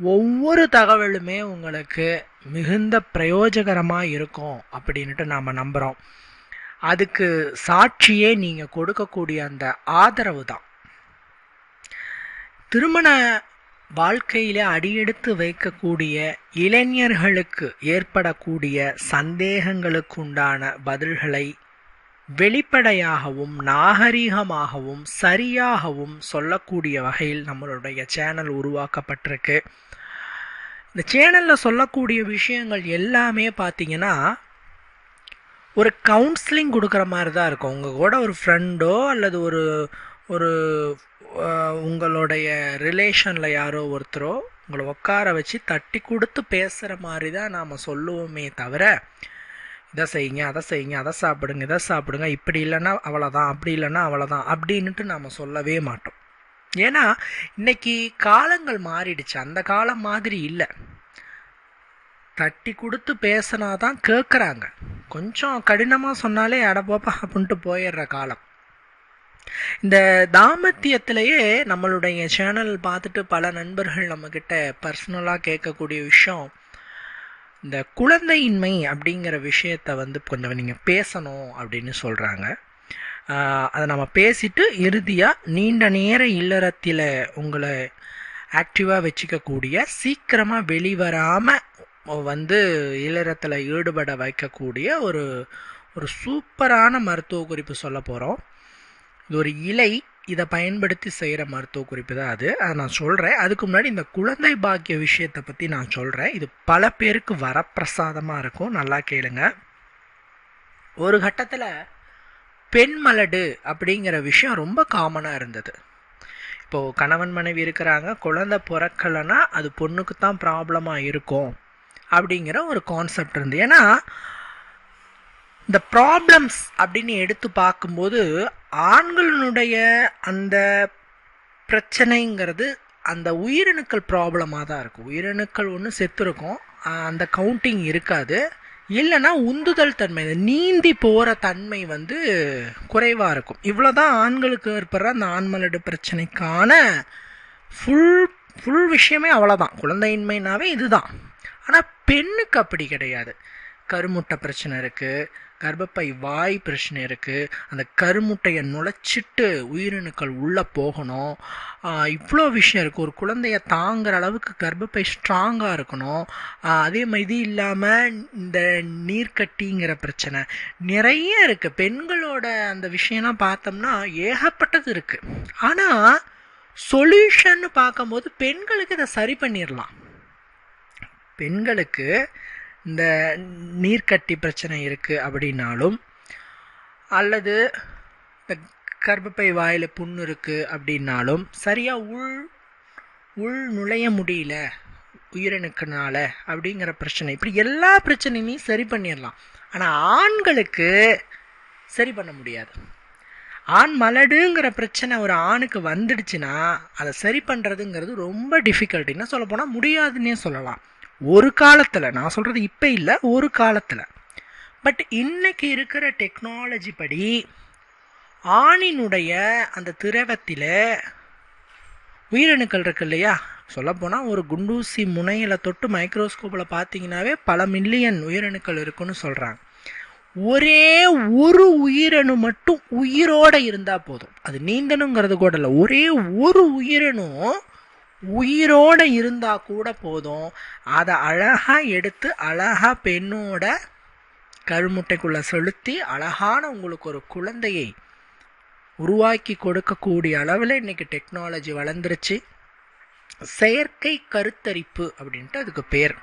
ஒவ்வொரு தகவலுமே உங்களுக்கு மிகுந்த பிரயோஜகரமாக இருக்கும் அப்படின்ட்டு நாம் நம்புகிறோம் அதுக்கு சாட்சியே நீங்கள் கொடுக்கக்கூடிய அந்த ஆதரவு தான். திருமண வாழ்க்கையில் அடியெடுத்து வைக்கக்கூடிய இளைஞர்களுக்கு ஏற்படக்கூடிய சந்தேகங்களுக்குண்டான பதில்களை வெளிப்படையாகவும் நாகரீகமாகவும் சரியாகவும் சொல்லக்கூடிய வகையில் நம்மளுடைய சேனல் உருவாக்கப்பட்டிருக்கு. இந்த சேனலில் சொல்லக்கூடிய விஷயங்கள் எல்லாமே பார்த்தீங்கன்னா ஒரு கவுன்சிலிங் கொடுக்குற மாதிரி தான் இருக்கும். உங்கள் கூட ஒரு ஃப்ரெண்டோ அல்லது ஒரு ஒரு உங்களுடைய ரிலேஷனில் யாரோ ஒருத்தரோ உங்களை உட்கார வச்சு தட்டி கொடுத்து பேசுகிற மாதிரி தான் நாம் சொல்லுவோமே தவிர இதை செய்யுங்க அதை செய்யுங்க அதை சாப்பிடுங்க இதை சாப்பிடுங்க இப்படி இல்லைன்னா அவ்வளோதான் அப்படி இல்லைன்னா அவ்வளோதான் அப்படின்ட்டு நாம் சொல்லவே மாட்டோம். ஏன்னா இன்னைக்கு காலங்கள் மாறிடுச்சு. அந்த காலம் மாதிரி இல்லை. தட்டி கொடுத்து பேசினா தான் கேட்குறாங்க கொஞ்சம் கடினமாக சொன்னாலே அடப்போப்பா அப்படின்ட்டு போயிடுற காலம். இந்த தாம்பத்தியத்திலேயே நம்மளுடைய சேனல் பார்த்துட்டு பல நண்பர்கள் நம்மக்கிட்ட பர்சனலாக கேட்கக்கூடிய விஷயம் இந்த குழந்தையின்மை அப்படிங்கிற விஷயத்த வந்து கொஞ்சம் நீங்கள் பேசணும் அப்படின்னு சொல்கிறாங்க அதை நம்ம பேசிட்டு இறுதியாக நீண்ட நேர இல்லறத்தில் உங்களை ஆக்டிவாக வச்சுக்கக்கூடிய சீக்கிரமாக வெளிவராமல் வந்து இல்லறத்தில் ஈடுபட வைக்கக்கூடிய ஒரு ஒரு சூப்பரான மருத்துவ குறிப்பு சொல்ல போகிறோம் இது ஒரு இலை இதை பயன்படுத்தி செய்கிற மருத்துவ குறிப்பு தான் அது. அதை நான் சொல்கிறேன் அதுக்கு முன்னாடி இந்த குழந்தை பாக்கிய விஷயத்தை பற்றி நான் சொல்கிறேன் இது பல பேருக்கு வரப்பிரசாதமாக இருக்கும். நல்லா கேளுங்க. ஒரு கட்டத்தில் பெண் மலடு அப்படிங்கிற விஷயம் ரொம்ப காமனாக இருந்தது. இப்போது கணவன் மனைவி இருக்கிறாங்க குழந்தை பிறக்கலைன்னா அது பொண்ணுக்கு தான் ப்ராப்ளமாக இருக்கும் அப்படிங்கிற ஒரு கான்செப்ட் இருந்து. ஏன்னா இந்த ப்ராப்ளம்ஸ் அப்படின்னு எடுத்து பார்க்கும்போது ஆண்களினுடைய அந்த பிரச்சனைங்கிறது அந்த உயிரணுக்கள் ப்ராப்ளமாக தான் இருக்கும். உயிரணுக்கள் ஒன்று செத்துருக்கும் அந்த கவுண்டிங் இருக்காது. இல்லைன்னா உந்துதல் தன்மை. நீந்தி போகிற தன்மை வந்து குறைவாக இருக்கும். இவ்வளோதான் ஆண்களுக்கு ஏற்படுற அந்த ஆண்மலடு பிரச்சனைக்கான ஃபுல் ஃபுல் விஷயமே அவ்வளோதான் குழந்தையின்மைனாவே இதுதான். ஆனால் பெண்ணுக்கு அப்படி கிடையாது. கருமுட்டை பிரச்சனை இருக்குது கர்ப்பப்பை வாய் பிரச்சனை இருக்குது அந்த கருமுட்டையை நுழைச்சிட்டு உயிரணுக்கள் உள்ளே போகணும். இவ்வளோ விஷயம் இருக்குது ஒரு குழந்தைய தாங்குற அளவுக்கு கர்ப்பப்பை ஸ்ட்ராங்காக இருக்கணும். அதே மாதிரி இது இல்லாமல் இந்த நீர்க்கட்டிங்கிற பிரச்சனை நிறைய இருக்குது பெண்களோட அந்த விஷயம்லாம் பார்த்தோம்னா ஏகப்பட்டது இருக்குது ஆனால் சொல்யூஷன் பார்க்கும்போது பெண்களுக்கு இதை சரி பண்ணிடலாம் பெண்களுக்கு இந்த நீர்க்கட்டி பிரச்சனை இருக்குது அப்படின்னாலும் அல்லது இந்த கர்ப்பப்பை வாயில் புண்ணு இருக்குது அப்படின்னாலும் சரியாக உள் உள் நுழைய முடியல உயிரணுக்குனால அப்படிங்கிற பிரச்சனை. இப்படி எல்லா பிரச்சனையுமே சரி பண்ணிடலாம். ஆனால் ஆண்களுக்கு சரி பண்ண முடியாது. ஆண் மலடுங்கிற பிரச்சனை ஒரு ஆணுக்கு வந்துடுச்சுன்னா அதை சரி பண்ணுறதுங்கிறது ரொம்ப டிஃபிகல்ட்டின்னா என்ன சொல்ல போனால் முடியாதுன்னே சொல்லலாம். ஒரு காலத்தில் நான் சொல்கிறது இப்போ இல்லை ஒரு காலத்தில். பட் இன்னைக்கு இருக்கிற டெக்னாலஜி படி ஆணினுடைய அந்த திரவத்தில் உயிரணுக்கள் இருக்கு இல்லையா? சொல்லப்போனால் ஒரு குண்டூசி முனையில் தொட்டு மைக்ரோஸ்கோப்பில் பார்த்தீங்கன்னாவே பல மில்லியன் உயிரணுக்கள் இருக்குன்னு சொல்கிறாங்க ஒரே ஒரு உயிரணு மட்டும் உயிரோட இருந்தால் போதும். அது நீந்தணுங்கிறது கூட இல்லை. ஒரே ஒரு உயிரணும் உயிரோடு இருந்தால் கூட போதும். அதை அழகாக எடுத்து அழகாக பெண்ணோட கருமுட்டைக்குள்ளே செலுத்தி அழகான உங்களுக்கு ஒரு குழந்தையை உருவாக்கி கொடுக்கக்கூடிய அளவில் இன்றைக்கி டெக்னாலஜி வளர்ந்துருச்சு. செயற்கை கருத்தரிப்பு அப்படின்ட்டு அதுக்கு பேர்.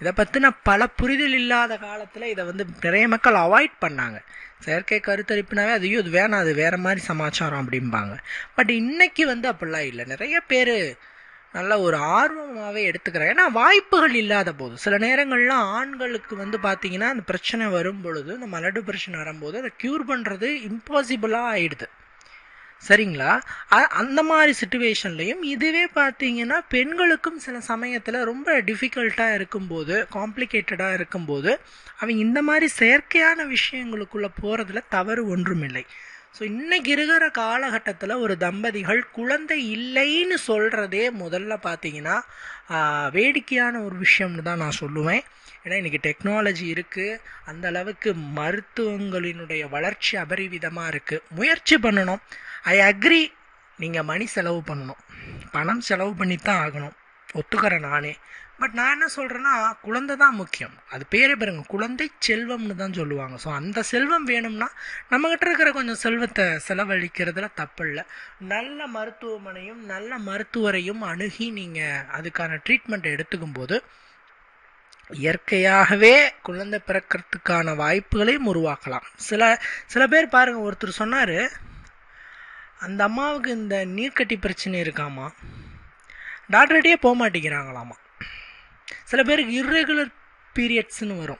இதை பற்றின பல புரிதல் இல்லாத காலத்தில் இதை வந்து நிறைய மக்கள் அவாய்ட் பண்ணாங்க. செயற்கை கருத்தரிப்புனாவே அதையும் இது வேணாம் அது வேறு மாதிரி சமாச்சாரம் அப்படிம்பாங்க. பட் இன்றைக்கி வந்து அப்படிலாம் இல்லை. நிறைய பேர் நல்ல ஒரு ஆர்வமாகவே எடுத்துக்கிறேன். ஏன்னா வாய்ப்புகள் இல்லாத போது சில நேரங்கள்லாம் ஆண்களுக்கு வந்து பார்த்தீங்கன்னா அந்த பிரச்சனை வரும் பொழுது இந்த மலடு பிரச்சனை வரும்போது அதை க்யூர் பண்ணுறது இம்பாசிபிளாக ஆயிடுது. சரிங்களா? அந்த மாதிரி சுச்சுவேஷன்லையும் இதுவே பார்த்தீங்கன்னா பெண்களுக்கும் சில சமயத்தில் ரொம்ப டிஃபிகல்ட்டாக இருக்கும்போது காம்ப்ளிகேட்டடாக இருக்கும்போது அவங்க இந்த மாதிரி செயற்கையான விஷயங்களுக்குள்ளே போகிறதுல தவறு ஒன்றுமில்லை. ஸோ இன்னைக்கு இருக்கிற காலகட்டத்தில் ஒரு தம்பதிகள் குழந்தை இல்லைன்னு சொல்கிறதே முதல்ல பார்த்தீங்கன்னா வேடிக்கையான ஒரு விஷயம்னு தான் நான் சொல்லுவேன். ஏன்னா இன்றைக்கி டெக்னாலஜி இருக்குது அந்த அளவுக்கு மருத்துவங்களினுடைய வளர்ச்சி அபரிவிதமாக இருக்குது முயற்சி பண்ணணும். ஐ அக்ரி நீங்கள் மணி செலவு பண்ணணும். பணம் செலவு பண்ணி தான் ஆகணும். ஒத்துக்கிறேன் நானே. பட் நான் என்ன சொல்கிறேன்னா குழந்தை தான் முக்கியம். அது பேரே பாருங்க குழந்தை செல்வம்னு தான் சொல்லுவாங்க. ஸோ அந்த செல்வம் வேணும்னா நம்மக்கிட்ட இருக்கிற கொஞ்சம் செல்வத்தை செலவழிக்கிறதுல தப்பு இல்லை நல்ல மருத்துவமனையும் நல்ல மருத்துவரையும் அணுகி நீங்கள் அதுக்கான ட்ரீட்மெண்ட்டை எடுத்துக்கும் போது இயற்கையாகவே குழந்தை பிறக்கிறதுக்கான வாய்ப்புகளையும் உருவாக்கலாம். சில சில பேர் பாருங்கள் ஒருத்தர் சொன்னார் அந்த அம்மாவுக்கு இந்த நீர்க்கட்டி பிரச்சனை இருக்காமா? டாக்டர்கிட்டயே போக மாட்டேங்கிறாங்களாமா? சில பேருக்கு இர்ரெகுலர் பீரியட்ஸ்னு வரும்.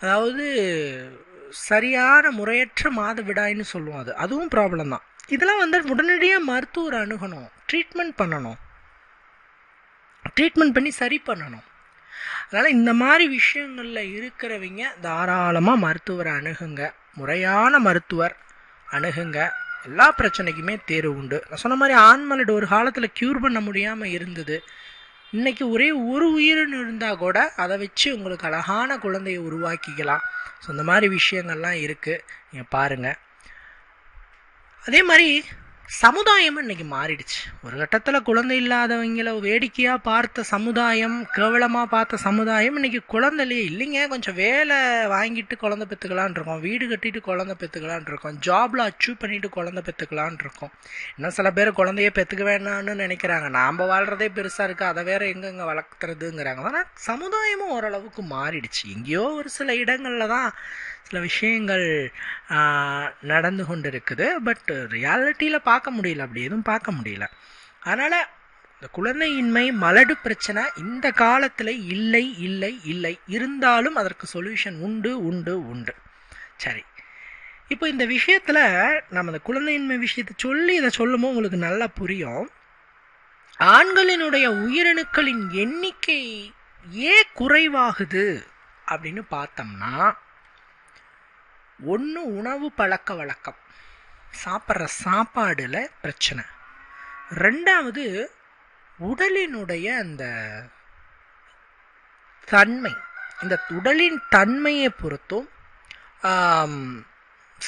அதாவது சரியான முறையற்ற மாதவிடாய்ன்னு சொல்லுவோம் அது. அதுவும் ப்ராப்ளம் தான். இதெல்லாம் வந்து உடனடியாக மருத்துவர் அணுகணும். ட்ரீட்மெண்ட் பண்ணணும். ட்ரீட்மெண்ட் பண்ணி சரி பண்ணணும். அதனால் இந்த மாதிரி விஷயங்களில் இருக்கிறவங்க தாராளமாக மருத்துவரை அணுகுங்க. முறையான மருத்துவர் அணுகுங்க. எல்லா பிரச்சனைக்குமே தேர்வு உண்டு. நான் சொன்ன மாதிரி ஆண்மலடு ஒரு காலத்தில் க்யூர் பண்ண முடியாமல் இருந்தது. இன்னைக்கு ஒரே ஒரு உயிரினு இருந்தால் கூட அதை வச்சு உங்களுக்கு அழகான குழந்தையை உருவாக்கிக்கலாம். ஸோ இந்த மாதிரி விஷயங்கள்லாம் இருக்குது நீங்கள் பாருங்கள் அதே மாதிரி சமுதாயமும் இன்னைக்கு மாறிடுச்சு. ஒரு கட்டத்தில் குழந்தை இல்லாதவங்கள வேடிக்கையாக பார்த்த சமுதாயம் கேவலமாக பார்த்த சமுதாயம் இன்னைக்கு குழந்தைலையே இல்லைங்க. கொஞ்சம் வேலை வாங்கிட்டு குழந்தை பெற்றுக்கலான் இருக்கோம். வீடு கட்டிட்டு குழந்தை பெற்றுக்கலான் இருக்கோம். ஜாப்ல அச்சீவ் பண்ணிட்டு குழந்தை பெற்றுக்கலான் இருக்கோம். இன்னும் சில பேர் குழந்தைய பெற்றுக்க வேணான்னு நினைக்கிறாங்க. நாம் வாழ்கிறதே பெருசாக இருக்குது அதை வேற எங்கெங்க வளர்க்குறதுங்கிறாங்க. ஆனால் சமுதாயமும் ஓரளவுக்கு மாறிடுச்சு. எங்கேயோ ஒரு சில இடங்களில் தான் சில விஷயங்கள் நடந்து கொண்டு இருக்குது பட் ரியாலிட்டியில் பார்க்க முடியல. அப்படி எதுவும் பார்க்க முடியல. அதனால் இந்த குழந்தையின்மை மலடு பிரச்சனை இந்த காலத்தில் இல்லை இல்லை இல்லை. இருந்தாலும் அதற்கு சொல்யூஷன் உண்டு உண்டு உண்டு. சரி. இப்போ இந்த விஷயத்தில் நம்ம இந்த குழந்தையின்மை விஷயத்தை சொல்லி இதை சொல்லும்போது உங்களுக்கு நல்லா புரியும். ஆண்களினுடைய உயிரணுக்களின் எண்ணிக்கை ஏன் குறைவாகுது? அப்படின்னு பார்த்தோம்னா ஒன்று உணவு பழக்க வழக்கம். சாப்பிட்ற சாப்பாடில் பிரச்சனை. ரெண்டாவது உடலினுடைய அந்த தன்மை. இந்த உடலின் தன்மையை பொறுத்தும்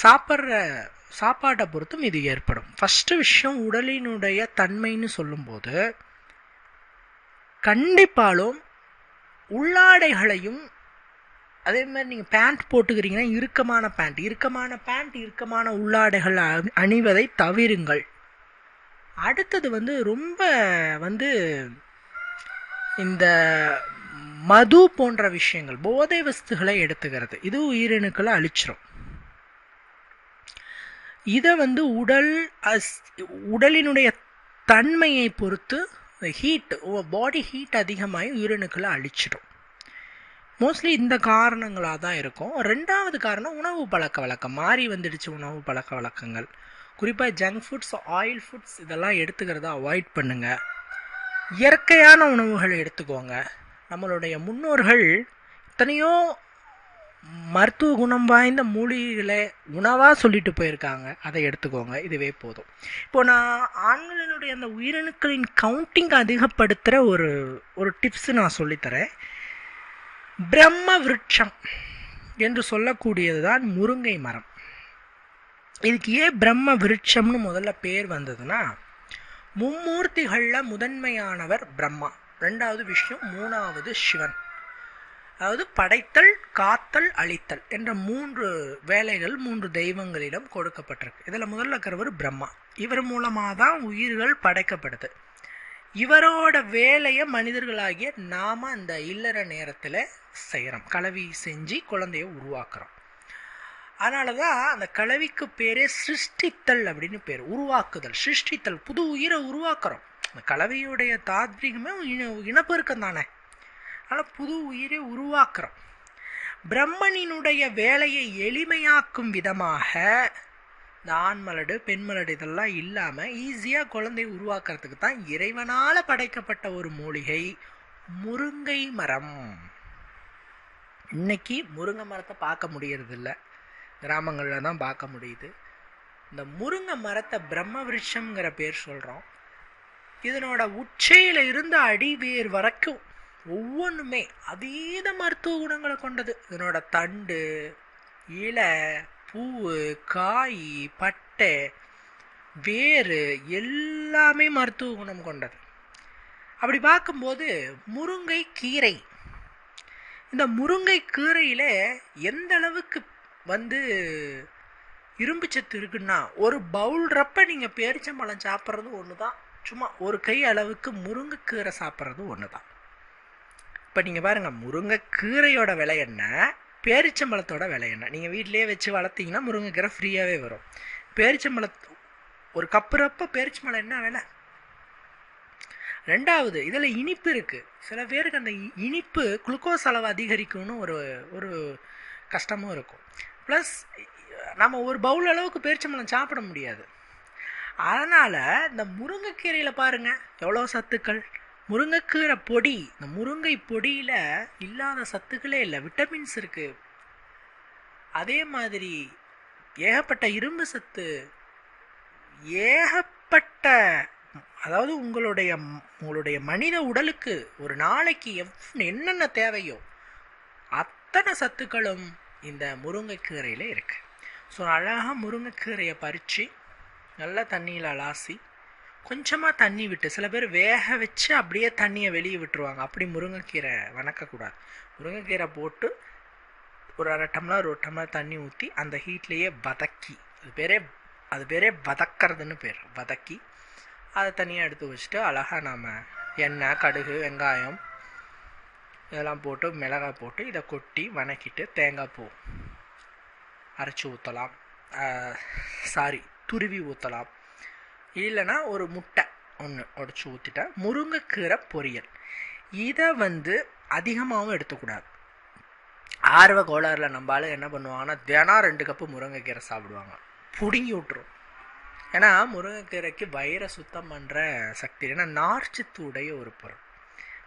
சாப்பிட்ற சாப்பாட்டை பொறுத்தும் இது ஏற்படும். ஃபஸ்ட்டு விஷயம் உடலினுடைய தன்மைன்னு சொல்லும்போது கண்டிப்பாலும் உள்ளாடைகளையும் அதே மாதிரி நீங்கள் பேண்ட் போட்டுக்கிறீங்கன்னா இறுக்கமான பேண்ட் இறுக்கமான பேண்ட் இறுக்கமான உள்ளாடைகள் அணி- அணிவதை தவிருங்கள். அடுத்தது வந்து ரொம்ப வந்து இந்த மது போன்ற விஷயங்கள் போதை வஸ்துகளை எடுத்துக்கிறது. இது உயிரணுக்களை அழிச்சிரும். இதை வந்து உடல் அஸ் உடலினுடைய தன்மையை பொறுத்து ஹீட் பாடி ஹீட் அதிகமாகி உயிரணுக்களை அழிச்சிடும். மோஸ்ட்லி இந்த காரணங்களாக தான் இருக்கும். ரெண்டாவது காரணம் உணவு பழக்க வழக்கம். மாறி வந்துடுச்சு உணவு பழக்க வழக்கங்கள். குறிப்பாக ஜங்க் ஃபுட்ஸ் ஆயில் ஃபுட்ஸ் இதெல்லாம் எடுத்துக்கிறத அவாய்ட் பண்ணுங்கள் இயற்கையான உணவுகளை எடுத்துக்கோங்க. நம்மளுடைய முன்னோர்கள் எத்தனையோ மருத்துவ குணம் வாய்ந்த மூலிகளை உணவாக சொல்லிட்டு போயிருக்காங்க. அதை எடுத்துக்கோங்க. இதுவே போதும். இப்போ நான் ஆண்களினுடைய அந்த உயிரணுக்களின் கவுண்டிங் அதிகப்படுத்துகிற ஒரு ஒரு டிப்ஸ் நான் சொல்லித்தரேன். பிரம்ம விருட்சம் என்று சொல்லக்கூடியது தான் முருங்கை மரம். இதுக்கு ஏன் பிரம்ம விருட்சம்னு முதல்ல பேர் வந்ததுன்னா மும்மூர்த்திகளில் முதன்மையானவர் பிரம்மா. ரெண்டாவது விஷ்ணு மூணாவது சிவன். அதாவது படைத்தல் காத்தல் அழித்தல் என்ற மூன்று வேலைகள் மூன்று தெய்வங்களிடம் கொடுக்கப்பட்டிருக்கு. இதில் முதல்ல இருக்கிறவர் பிரம்மா. இவர் மூலமாக தான் உயிர்கள் படைக்கப்படுது. இவரோட வேலையை மனிதர்களாகிய நாம அந்த இல்லற நேரத்தில் செய்கிறோம் கலவி செஞ்சு குழந்தைய உருவாக்குறோம். அதனால தான் அந்த கலவிக்கு பேரே சிருஷ்டித்தல் அப்படின்னு பேர். உருவாக்குதல் சிருஷ்டித்தல் புது உயிரை உருவாக்குறோம். அந்த கலவையுடைய தாத்விகமே இன இனப்பெருக்கம் தானே. அதனால் புது உயிரை உருவாக்குறோம். பிரம்மனினுடைய வேலையை எளிமையாக்கும் விதமாக இந்த ஆண்மலடு மலடு பெண் மலடு இதெல்லாம் இல்லாமல் ஈஸியாக குழந்தை உருவாக்குறதுக்கு தான் இறைவனால் படைக்கப்பட்ட ஒரு மூலிகை முருங்கை மரம். இன்னைக்கு முருங்கை மரத்தை பார்க்க முடியறதில்ல. கிராமங்களில் தான் பார்க்க முடியுது. இந்த முருங்கை மரத்தை பிரம்ம விருட்சம்ங்கிற பேர் சொல்கிறோம் இதனோட உச்சையில் இருந்து அடிவேர் வரைக்கும் ஒவ்வொன்றுமே அதீத மருத்துவ குணங்களை கொண்டது. இதனோட தண்டு இலை பூவு காய் பட்டை வேறு எல்லாமே மருத்துவ குணம் கொண்டது. அப்படி பார்க்கும்போது முருங்கை கீரை இந்த முருங்கை கீரையில் எந்த அளவுக்கு வந்து இரும்பு சத்து இருக்குன்னா ஒரு பவுல் ரப்ப நீங்கள் பேரிச்சம்பழம் சாப்பிட்றது ஒன்று தான் சும்மா ஒரு கை அளவுக்கு முருங்கைக்கீரை சாப்பிட்றது ஒன்று தான் இப்போ நீங்கள் பாருங்கள் முருங்கைக்கீரையோட விலை என்ன? பேரிச்சம்பழத்தோட விலை என்ன? நீங்கள் வீட்டிலே வச்சு வளர்த்தீங்கன்னா முருங்கைக்கீரை ஃப்ரீயாகவே வரும். பேரிச்சம்பழம் ஒரு கப்பு ரப்ப பேரிச்சம்பழம் என்ன விலை? ரெண்டாவது இதில் இனிப்பு இருக்குது சில பேருக்கு அந்த இனிப்பு குளுக்கோஸ் அளவு அதிகரிக்கும்னு ஒரு ஒரு கஷ்டமும் இருக்கும். ப்ளஸ் நம்ம ஒரு பவுல் அளவுக்கு பேரிச்சம்பழம் சாப்பிட முடியாது. அதனால் இந்த முருங்கைக்கீரையில் பாருங்கள் எவ்வளோ சத்துக்கள்? முருங்கைக்கீரை பொடி இந்த முருங்கை பொடியில் இல்லாத சத்துக்களே இல்லை விட்டமின்ஸ் இருக்குது அதே மாதிரி ஏகப்பட்ட இரும்பு சத்து ஏகப்பட்ட அதாவது உங்களுடைய உங்களுடைய மனித உடலுக்கு ஒரு நாளைக்கு எவ் என்னென்ன தேவையோ அத்தனை சத்துக்களும் இந்த முருங்கைக்கீரையில் இருக்குது ஸோ அழகாக முருங்கைக்கீரையை பறித்து நல்லா தண்ணியில் அலாசி கொஞ்சமாக தண்ணி விட்டு சில பேர் வேக வச்சு அப்படியே தண்ணியை வெளியே விட்டுருவாங்க. அப்படி முருங்கைக்கீரை வணக்கக்கூடாது. முருங்கைக்கீரை போட்டு ஒரு அரை டம்ளர் ஒரு டம்ளர் தண்ணி ஊற்றி அந்த ஹீட்லேயே வதக்கி. அது பேரே அது பேரே வதக்கிறதுன்னு பேர். வதக்கி அதை தனியாக எடுத்து வச்சுட்டு அழகாக நாம் எண்ணெய் கடுகு வெங்காயம் இதெல்லாம் போட்டு மிளகாய் போட்டு இதை கொட்டி வணக்கிட்டு தேங்காய் பூ அரைச்சி ஊற்றலாம் சாரி துருவி ஊற்றலாம் இல்லைன்னா ஒரு முட்டை ஒன்று உடச்சி ஊற்றிட்டேன் முருங்கைக்கீரை பொரியல். இதை வந்து அதிகமாகவும் எடுத்துக்கூடாது. ஆர்வ கோளாறில் நம்மளால என்ன பண்ணுவாங்கன்னா தினம் ரெண்டு கப்பு முருங்கைக்கீரை சாப்பிடுவாங்க. பிடுங்கி விட்டுரும். ஏன்னா முருங்கைக்கீரைக்கு வயிறை சுத்தம் பண்ணுற சக்தி ஏன்னா நார்ச்சத்துடைய ஒரு பொருள்.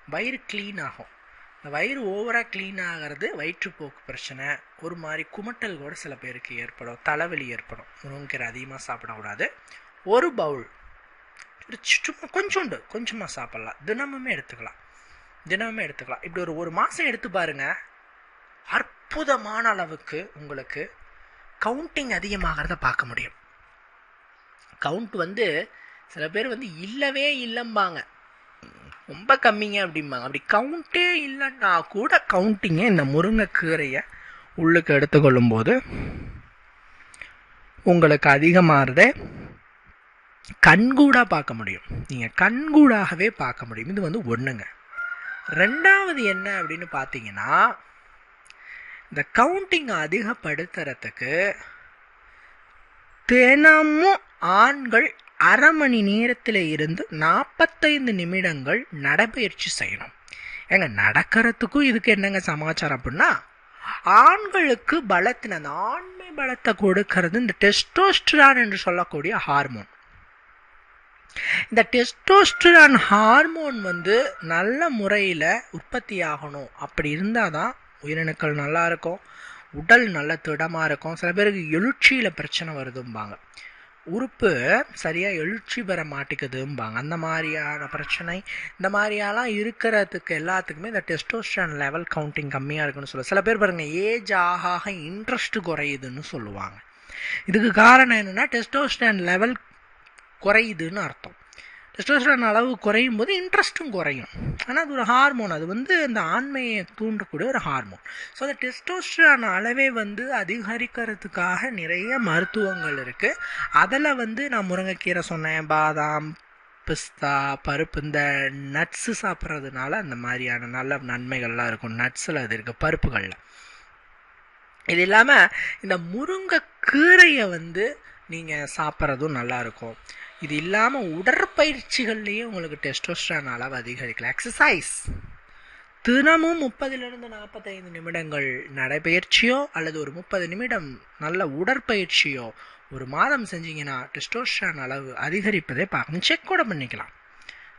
வயிறு க்ளீன் ஆகும். இந்த வயிறு ஓவராக க்ளீன் ஆகிறது வயிற்றுப்போக்கு பிரச்சனை. ஒரு மாதிரி குமட்டல் கூட சில பேருக்கு ஏற்படும். தலைவலி ஏற்படும். முருங்கைக்கீரை அதிகமாக சாப்பிடக்கூடாது. ஒரு பவுல் ஒரு சும்மா கொஞ்சோண்டு. கொஞ்சமாக சாப்பிட்லாம். தினமுமே எடுத்துக்கலாம். தினமுமே எடுத்துக்கலாம். இப்படி ஒரு ஒரு மாதம் எடுத்து பாருங்கள் அற்புதமான அளவுக்கு உங்களுக்கு கவுண்டிங் அதிகமாகிறத பார்க்க முடியும். கவுண்ட் வந்து சில பேர் வந்து இல்லவே இல்லைம்பாங்க. ரொம்ப கம்மிங்க அப்படிம்பாங்க. அப்படி கவுண்ட்டே இல்லைன்னா கூட கவுண்டிங்க இந்த முருங்கைக்கீரையை உள்ளுக்கு எடுத்துக்கொள்ளும் போது உங்களுக்கு அதிகமாகிறத கண்கூடாக பார்க்க முடியும். நீங்கள் கண்கூடாகவே பார்க்க முடியும். இது வந்து ஒன்றுங்க ரெண்டாவது என்ன அப்படின்னு பார்த்தீங்கன்னா இந்த கவுண்டிங் அதிகப்படுத்துறதுக்கு தினமும் ஆண்கள் அரை மணி நேரத்தில் இருந்து நாற்பத்தைந்து நிமிடங்கள் நடைபயிற்சி செய்யணும். ஏங்க நடக்கிறதுக்கும் இதுக்கு என்னங்க சமாச்சாரம் அப்படின்னா ஆண்களுக்கு பலத்தின அந்த ஆண்மை பலத்தை கொடுக்கறது இந்த டெஸ்டோஸ்டிரான் என்று சொல்லக்கூடிய ஹார்மோன். இந்த டெஸ்டோஸ்டிரான் ஹார்மோன் வந்து நல்ல முறையில் உற்பத்தி ஆகணும் அப்படி இருந்தால் தான் உயிரணுக்கள் நல்லா இருக்கும். உடல் நல்ல திடமாக இருக்கும். சில பேருக்கு எழுச்சியில் பிரச்சனை வருதும்பாங்க. உறுப்பு சரியாக எழுச்சி பெற மாட்டேங்குதும்பாங்க. அந்த மாதிரியான பிரச்சனை இந்த மாதிரியெல்லாம் இருக்கிறதுக்கு எல்லாத்துக்குமே இந்த டெஸ்டோஸ்டன் லெவல் கவுண்டிங் கம்மியாக இருக்குன்னு சொல்லுவாங்க. சில பேர் பாருங்கள் ஏஜ் ஆக ஆக இன்ட்ரெஸ்ட் குறையுதுன்னு சொல்லுவாங்க. இதுக்கு காரணம் என்னென்னா டெஸ்டோஸ்டன் லெவல் குறையுதுன்னு அர்த்தம். டெஸ்டோஸ்டரான் அளவு குறையும் போது இன்ட்ரெஸ்ட்டும் குறையும். ஆனால் அது ஒரு ஹார்மோன் அது வந்து அந்த ஆண்மையை தூண்டக்கூடிய ஒரு ஹார்மோன் ஸோ அந்த டெஸ்டோஸ்டரான் அளவே வந்து அதிகரிக்கிறதுக்காக நிறைய மருத்துவங்கள் இருக்குது அதில் வந்து நான் முருங்கைக்கீரை சொன்னேன். பாதாம் பிஸ்தா பருப்பு இந்த நட்ஸு சாப்பிட்றதுனால அந்த மாதிரியான நல்ல நன்மைகள்லாம் இருக்கும். நட்ஸில் அது இருக்குது பருப்புகளில். இது இல்லாமல் இந்த முருங்கைக்கீரையை வந்து நீங்கள் சாப்பிட்றதும் நல்லாயிருக்கும் இது இல்லாமல் உடற்பயிற்சிகள்லேயே உங்களுக்கு டெஸ்டோஸ்ட்ரான் அளவு அதிகரிக்கலாம் எக்ஸசைஸ் தினமும் முப்பதிலிருந்து நாற்பத்தைந்து நிமிடங்கள் நடைபயிற்சியோ அல்லது ஒரு முப்பது நிமிடம் நல்ல உடற்பயிற்சியோ ஒரு மாதம் செஞ்சீங்கன்னா டெஸ்டோஸ்ட்ரான் அளவு அதிகரிப்பதே பார்க்கணும் செக் கூட பண்ணிக்கலாம்.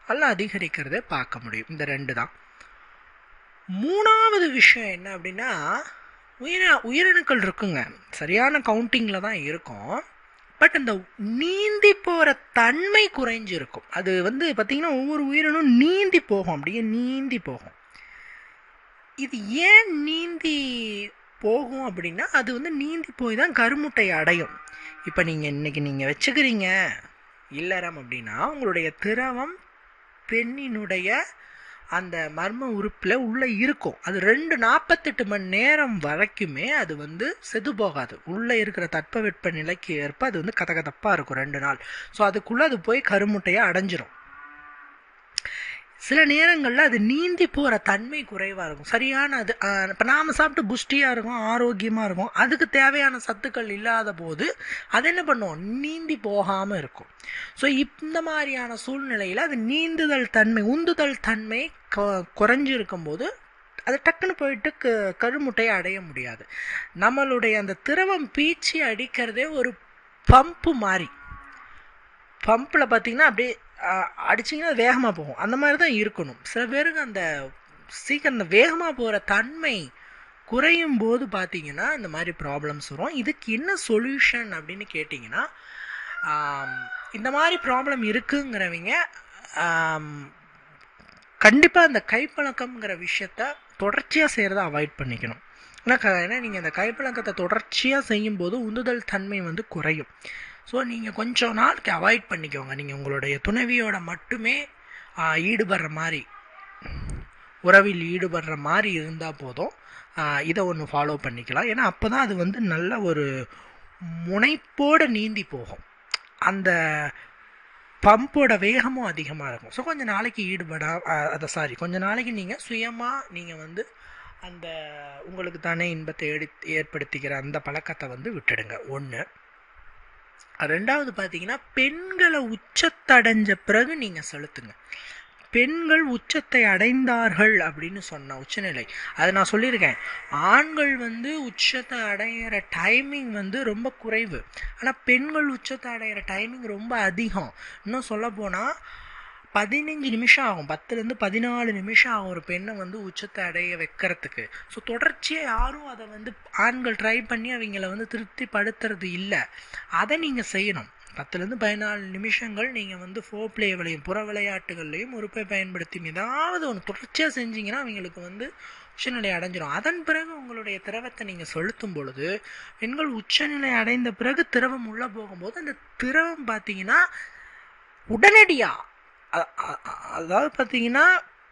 நல்லா அதிகரிக்கிறதே பார்க்க முடியும். இந்த ரெண்டு தான். மூணாவது விஷயம் என்ன அப்படின்னா உயிர உயிரணுக்கள் இருக்குங்க. சரியான கவுண்டிங்கில் தான் இருக்கும். பட் அந்த நீந்தி போகிற தன்மை குறைஞ்சிருக்கும். அது வந்து பார்த்திங்கன்னா ஒவ்வொரு உயிரினும் நீந்தி போகும். அப்படியே நீந்தி போகும். இது ஏன் நீந்தி போகும் அப்படின்னா அது வந்து நீந்தி போய் தான் கருமுட்டை அடையும். இப்போ நீங்கள் இன்றைக்கி நீங்கள் வச்சுக்கிறீங்க இல்லறம் அப்படின்னா உங்களுடைய திரவம் பெண்ணினுடைய அந்த மர்ம உறுப்பில் உள்ளே இருக்கும். அது ரெண்டு நாற்பத்தெட்டு மணி நேரம் வரைக்குமே அது வந்து செது போகாது. உள்ளே இருக்கிற தட்பவெட்ப நிலைக்கு ஏற்ப அது வந்து கதகதப்பாக இருக்கும் ரெண்டு நாள். ஸோ அதுக்குள்ளே அது போய் கருமுட்டையை அடைஞ்சிரும். சில நேரங்களில் அது நீந்தி போகிற தன்மை குறைவாக இருக்கும். சரியான அது இப்போ நாம் சாப்பிட்டு புஷ்டியாக இருக்கும் ஆரோக்கியமாக இருக்கும் அதுக்கு தேவையான சத்துக்கள் இல்லாத போது அது என்ன பண்ணுவோம் நீந்தி போகாமல் இருக்கும். ஸோ இந்த மாதிரியான சூழ்நிலையில் அது நீந்துதல் தன்மை உந்துதல் தன்மை குறைஞ்சிருக்கும் போது அது டக்குன்னு போயிட்டு க கருமுட்டையை அடைய முடியாது. நம்மளுடைய அந்த திரவம் பீச்சி அடிக்கிறதே ஒரு பம்பு மாதிரி பம்பில் பார்த்திங்கன்னா அப்படியே அடிச்சிங்கன்னா வேகமாக போகும். அந்த மாதிரி தான் இருக்கணும். சில பேருக்கு அந்த சீக்கிரம் அந்த வேகமாக போகிற தன்மை குறையும் போது பார்த்தீங்கன்னா இந்த மாதிரி ப்ராப்ளம்ஸ் வரும். இதுக்கு என்ன சொல்யூஷன் அப்படின்னு கேட்டிங்கன்னா இந்த மாதிரி ப்ராப்ளம் இருக்குங்கிறவங்க கண்டிப்பாக அந்த கைப்பழக்கம்ங்கிற விஷயத்த தொடர்ச்சியாக செய்கிறத அவாய்ட் பண்ணிக்கணும். ஏன்னா ஏன்னா நீங்கள் அந்த கைப்பழக்கத்தை தொடர்ச்சியாக செய்யும்போது உந்துதல் தன்மை வந்து குறையும். ஸோ நீங்கள் கொஞ்சம் நாளுக்கு அவாய்ட் பண்ணிக்கோங்க. நீங்கள் உங்களுடைய துணைவியோட மட்டுமே ஈடுபடுற மாதிரி உறவில் ஈடுபடுற மாதிரி இருந்தால் போதும். இதை ஒன்று ஃபாலோ பண்ணிக்கலாம். ஏன்னா அப்போ தான் அது வந்து நல்ல ஒரு முனைப்போடு நீந்தி போகும். அந்த பம்போட வேகமும் அதிகமாக இருக்கும். ஸோ கொஞ்சம் நாளைக்கு ஈடுபடா அதை சாரி கொஞ்சம் நாளைக்கு நீங்கள் சுயமாக நீங்கள் வந்து அந்த உங்களுக்கு தானே இன்பத்தை எடுத் ஏற்படுத்திக்கிற அந்த பழக்கத்தை வந்து விட்டுடுங்க. ஒன்று ரெண்டாவது பார்த்தீங்கன்னா பெண்களை உச்சத்தடைஞ்ச பிறகு நீங்கள் செலுத்துங்க. பெண்கள் உச்சத்தை அடைந்தார்கள் அப்படின்னு சொன்ன உச்சநிலை. அதை நான் சொல்லியிருக்கேன். ஆண்கள் வந்து உச்சத்தை அடையிற டைமிங் வந்து ரொம்ப குறைவு. ஆனால் பெண்கள் உச்சத்தை அடையிற டைமிங் ரொம்ப அதிகம். இன்னும் சொல்ல போனால் பதினஞ்சு நிமிஷம் ஆகும். பத்துலேருந்து பதினாலு நிமிஷம் ஆகும் ஒரு பெண்ணை வந்து உச்சத்தை அடைய வைக்கிறதுக்கு. ஸோ தொடர்ச்சியாக யாரும் அதை வந்து ஆண்கள் ட்ரை பண்ணி அவங்கள வந்து திருப்திப்படுத்துறது இல்லை. அதை நீங்கள் செய்யணும். பத்துலேருந்து பதினாலு நிமிஷங்கள் நீங்கள் வந்து ஃபோ பிளேவிலையும் புற விளையாட்டுகள்லையும் உறுப்பை பயன்படுத்தி ஏதாவது ஒன்று தொடர்ச்சியாக செஞ்சீங்கன்னா அவங்களுக்கு வந்து உச்சநிலை அடைஞ்சிடும் அதன் பிறகு உங்களுடைய திரவத்தை நீங்கள் செலுத்தும் பொழுது பெண்கள் உச்சநிலை அடைந்த பிறகு திரவம் உள்ளே போகும்போது அந்த திரவம் பார்த்தீங்கன்னா உடனடியாக அதாவது பார்த்தீங்கன்னா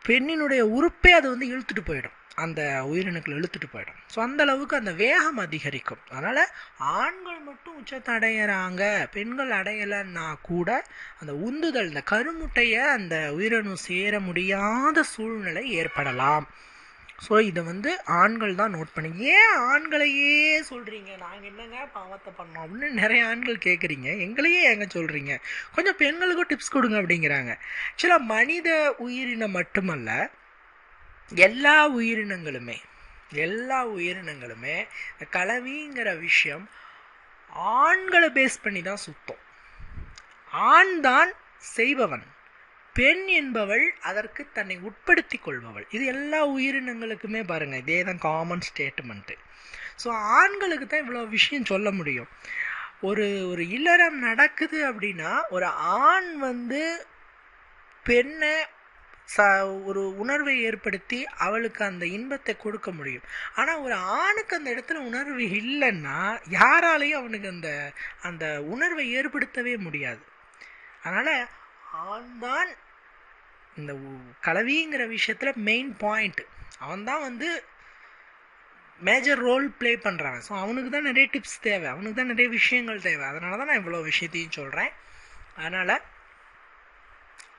பெண்ணினுடைய உறுப்பே அது வந்து இழுத்துட்டு போயிடும். அந்த உயிரினுக்கள் இழுத்துட்டு போயிடும். ஸோ அந்த அளவுக்கு அந்த வேகம் அதிகரிக்கும். அதனால் ஆண்கள் மட்டும் உச்சத்தை அடையிறாங்க பெண்கள் அடையலைன்னா கூட அந்த உந்துதல் இந்த கருமுட்டையை அந்த உயிரணு சேர முடியாத சூழ்நிலை ஏற்படலாம். ஸோ இதை வந்து ஆண்கள் தான் நோட் பண்ணி ஏன் ஆண்களையே சொல்கிறீங்க நாங்கள் என்னங்க பாவத்தை பண்ணோம்? அப்படின்னு நிறைய ஆண்கள் கேட்குறீங்க எங்களையே எங்க சொல்கிறீங்க கொஞ்சம் பெண்களுக்கும் டிப்ஸ் கொடுங்க அப்படிங்கிறாங்க. ஆக்சுவலாக மனித உயிரினம் மட்டுமல்ல எல்லா உயிரினங்களுமே எல்லா உயிரினங்களுமே கலவிங்கிற விஷயம் ஆண்களை பேஸ் பண்ணி தான் சுத்தம். ஆண் தான் செய்பவன். பெண் என்பவள் அதற்கு தன்னை உட்படுத்தி கொள்பவள். இது எல்லா உயிரினங்களுக்குமே பாருங்க இதே தான் காமன் ஸ்டேட்மெண்ட்டு ஸோ ஆண்களுக்கு தான் இவ்வளோ விஷயம் சொல்ல முடியும். ஒரு ஒரு இல்லறம் நடக்குது அப்படின்னா ஒரு ஆண் வந்து பெண்ணை ச ஒரு உணர்வை ஏற்படுத்தி அவளுக்கு அந்த இன்பத்தை கொடுக்க முடியும். ஆனால் ஒரு ஆணுக்கு அந்த இடத்துல உணர்வு இல்லைன்னா யாராலையும் அவனுக்கு அந்த அந்த உணர்வை ஏற்படுத்தவே முடியாது. அதனால் அவன்தான் இந்த கலவிங்கிற விஷயத்தில் மெயின் பாயிண்ட் அவன் தான் வந்து மேஜர் ரோல் ப்ளே பண்ணுறாங்க ஸோ அவனுக்கு தான் நிறைய டிப்ஸ் தேவை. அவனுக்கு தான் நிறைய விஷயங்கள் தேவை. அதனால தான் நான் இவ்வளோ விஷயத்தையும் சொல்கிறேன் அதனால்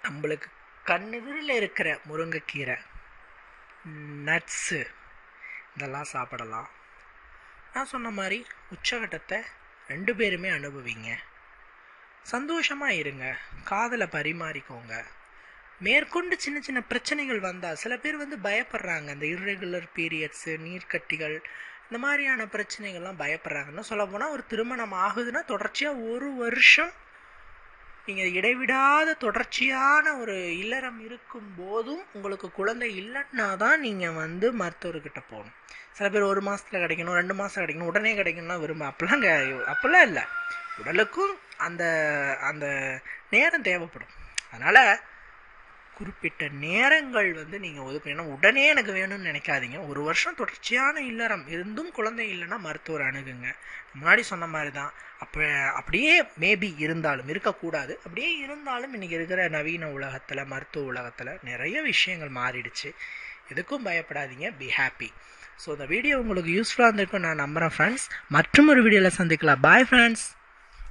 நம்மளுக்கு கண்ணெதிரில் இருக்கிற முருங்கைக்கீரை நட்ஸு இதெல்லாம் சாப்பிடலாம். நான் சொன்ன மாதிரி உச்சகட்டத்தை ரெண்டு பேருமே அனுபவிங்க. சந்தோஷமாக இருங்க. காதலை பரிமாறிக்கோங்க. மேற்கொண்டு சின்ன சின்ன பிரச்சனைகள் வந்தால் சில பேர் வந்து பயப்படுறாங்க. இந்த இர்ரெகுலர் பீரியட்ஸு நீர்க்கட்டிகள் இந்த மாதிரியான பிரச்சனைகள்லாம் பயப்படுறாங்கன்னா சொல்ல போனால் ஒரு திருமணம் ஆகுதுன்னா தொடர்ச்சியாக ஒரு வருஷம் நீங்கள் இடைவிடாத தொடர்ச்சியான ஒரு இல்லறம் இருக்கும் போதும் உங்களுக்கு குழந்தை இல்லைன்னா தான் நீங்கள் வந்து மருத்துவர்கிட்ட போகணும். சில பேர் ஒரு மாதத்தில் கிடைக்கணும் ரெண்டு மாதம் கிடைக்கணும் உடனே கிடைக்கணும்னா விரும்ப. அப்போல்லாம் அப்போல்லாம் இல்லை. உடலுக்கும் அந்த அந்த நேரம் தேவைப்படும். அதனால் குறிப்பிட்ட நேரங்கள் வந்து நீங்கள் ஒதுக்கணும். உடனே எனக்கு வேணும்னு நினைக்காதீங்க. ஒரு வருஷம் தொடர்ச்சியான இல்லறம் இருந்தும் குழந்தை இல்லைன்னா மருத்துவர் அணுகுங்க. முன்னாடி சொன்ன மாதிரி தான் அப்போ அப்படியே மேபி இருந்தாலும் இருக்கக்கூடாது. அப்படியே இருந்தாலும் இன்றைக்கி இருக்கிற நவீன உலகத்தில் மருத்துவ உலகத்தில் நிறைய விஷயங்கள் மாறிடுச்சு. எதுக்கும் பயப்படாதீங்க. பி ஹாப்பி ஸோ இந்த வீடியோ உங்களுக்கு யூஸ்ஃபுல்லாக இருந்திருக்கும் நான் நம்புகிறேன் ஃப்ரெண்ட்ஸ் மற்றும் ஒரு வீடியோவில் சந்திக்கலாம். Bye friends